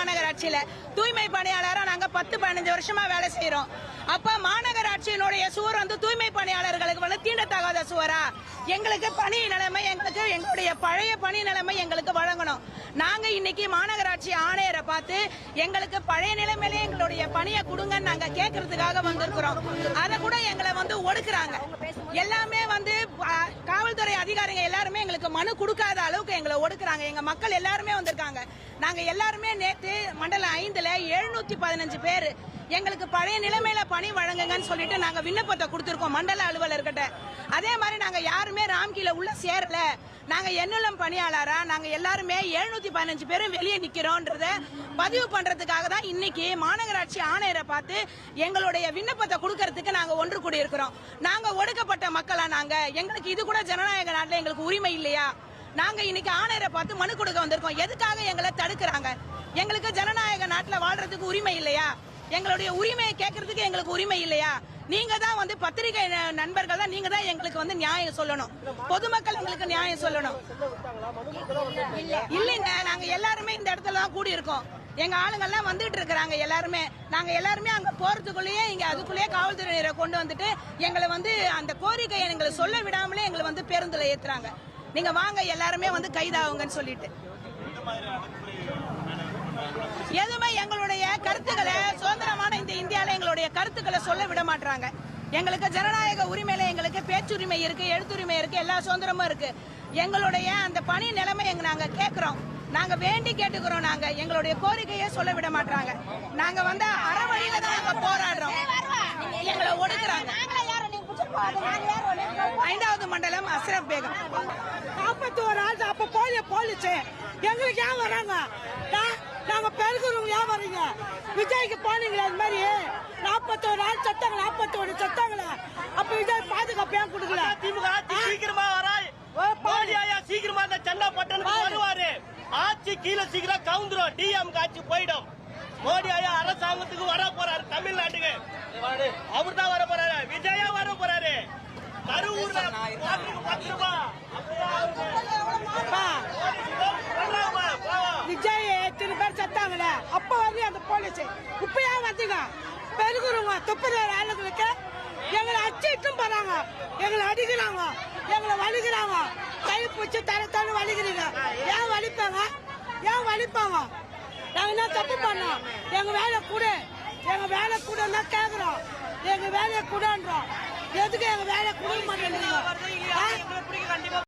மாநகராட்சியில. தூய்மை பணியாளரா நாங்க பத்து பதினஞ்சு வருஷமா வேலை செய்யறோம் அப்ப மாநகராட்சியினுடைய சுவர் வந்து தூய்மை பணியாளர்களுக்கு வந்து தீண்டத்தகாத சுவரா? எங்களுக்கு பணி நிலைமை எங்களுக்கு எங்களுடைய பழைய பணி நிலைமை எங்களுக்கு வழங்கணும். நாங்க இன்னைக்கு மாநகராட்சி ஆணையரை பார்த்து எங்களுக்கு பழைய நிலைமையிலே எங்களுடைய பணியை கொடுங்கன்னு நாங்க கேட்கறதுக்காக வந்திருக்கிறோம். அதை கூட எங்களை ஒடுக்குறாங்க. எல்லாமே வந்து காவல்துறை அதிகாரிங்க எல்லாருமே எங்களுக்கு மனு கொடுக்காத அளவுக்கு எங்களை ஒடுக்குறாங்க. எங்க மக்கள் எல்லாருமே வந்திருக்காங்க. நாங்க எல்லாருமே நேத்து மண்டலம் ஐந்துல எழுநூத்தி பதினஞ்சு பேர் எங்களுக்கு பழைய நிலைமையில பணி வழங்குங்கன்னு சொல்லிட்டு நாங்க விண்ணப்பத்தை கொடுத்திருக்கோம் மண்டல அலுவலர்கிட்ட. அதே மாதிரி நாங்க யாருமே ராம்கில உள்ள சேரல. நாங்கள் என்எல்எம் பணியாளராக நாங்கள் எல்லாருமே எழுநூற்றி பதினஞ்சு பேரும் வெளியே நிற்கிறோன்றத பதிவு பண்ணுறதுக்காக தான் இன்னைக்கு மாநகராட்சி ஆணையரை பார்த்து எங்களுடைய விண்ணப்பத்தை கொடுக்கறதுக்கு நாங்கள் ஒன்று கூடி இருக்கிறோம் ஒடுக்கப்பட்ட மக்களா நாங்கள் எங்களுக்கு இது கூட ஜனநாயக நாட்டில் எங்களுக்கு உரிமை இல்லையா? நாங்கள் இன்னைக்கு ஆணையரை பார்த்து மனு கொடுக்க வந்திருக்கோம். எதுக்காக எங்களை தடுக்கிறாங்க? எங்களுக்கு ஜனநாயக நாட்டில் வாழ்றதுக்கு உரிமை இல்லையா? எங்களுடைய உரிமையை கேட்கறதுக்கு எங்களுக்கு உரிமை இல்லையா? நீங்க தான் வந்து பத்திரிகை ந- நண்பர்கள் தான். நீங்க தான் எங்களுக்கு வந்து நியாயம் சொல்லணும். பொதுமக்கள் எங்களுக்கு நியாயம் சொல்லணும். இல்லைங்க நாங்க எல்லாருமே இந்த இடத்துல தான் கூடி இருக்கோம் எங்க ஆளுங்கெல்லாம் வந்துட்டு இருக்கிறாங்க எல்லாருமே. நாங்க எல்லாருமே அங்க போறதுக்குள்ளேயே இங்க அதுக்குள்ளேயே காவல்துறையினரை கொண்டு வந்துட்டு எங்களை வந்து அந்த கோரிக்கையை எங்களை சொல்ல விடாமலே எங்களை வந்து பேருந்துல ஏத்துறாங்க. நீங்க வாங்க எல்லாருமே வந்து கைதாகுங்கன்னு சொல்லிட்டு. எதுவுமே எங்களுடைய கருத்து சுதந்திரமான இந்த இந்தியால எங்களுடைய கருத்துக்களை சொல்ல விட மாட்டாங்க எங்களுக்கு ஜனநாயக உரிமையில எங்களுக்கு பேச்சுரிமை இருக்கு எழுத்துரிமை இருக்கு எல்லா சுதந்திரமும் இருக்கு. எங்களுடைய அந்த பணி நிலைமை எங்க நாங்க கேட்கிறோம் நாங்க வேண்டி கேட்டுக்கிறோம் நாங்க. எங்களுடைய கோரிக்கையை சொல்ல விட மாட்டாங்க நாங்க வந்து அறவழியில தான் நாங்க போராடுறோம். எங்களை ஒடுக்குறாங்க. ஐந்தாவது மண்டலம் அஸ்ரப் பேகம். நாற்பத்தி ஒரு ஆள் அப்ப போலி போலீஸ். எங்களுக்கு ஏன் வராங்க? நாங்க பெருக்கிறவங்க ஏன் வரீங்க? விஜய்க்கு போனீங்களா அது மாதிரி? நாற்பத்தோரு ஆள் சத்தாங்க நாற்பத்தோரு சத்தாங்களா. அப்ப விஜய் பாதுகாப்பு ஏன் கொடுக்கல? திமுக சீக்கிரமா வராய் சீக்கிரமா அந்த சென்னை பாரு. வருவாரு ஆட்சி கீழே சீக்கிரம் கவுந்துரும். டிஎம் ஆட்சி போயிடும். மோடி ஐயா அரசாங்கத்துக்கு வர போறாரு தமிழ்நாட்டுக்கு. அவர் தான் வர போறாரு. விஜயா வர போறாரு. கரூர்ல பத்து ரூபா பா, வர்றாங்க, போவோம். விஜய் எத்தனை பேர் சத்தாங்கள அப்ப வந்து அந்த போலீஸ். இப்பயா வந்துங்க? பெருகுறவங்க பெருகிறவங்க துப்புற ஆளுங்களுக்கு எங்களை அச்சிட்டும் போறாங்க. எங்களை அடிக்கிறாங்க. எங்களை வலிக்கிறாங்க. கை பிடிச்சி தர தர வலிக்கிறீங்க. ஏன் வலிப்பாங்க? ஏன் வலிப்பாங்க? நாங்க என்ன தப்பு பண்ணோம்? எங்க வேலை கூட எங்க வேலை கூட தான் கேக்குறோம். எங்க வேலையை கூடன்றோம். எதுக்கு எங்க வேலை கூட மாட்டேங்கிறீங்க?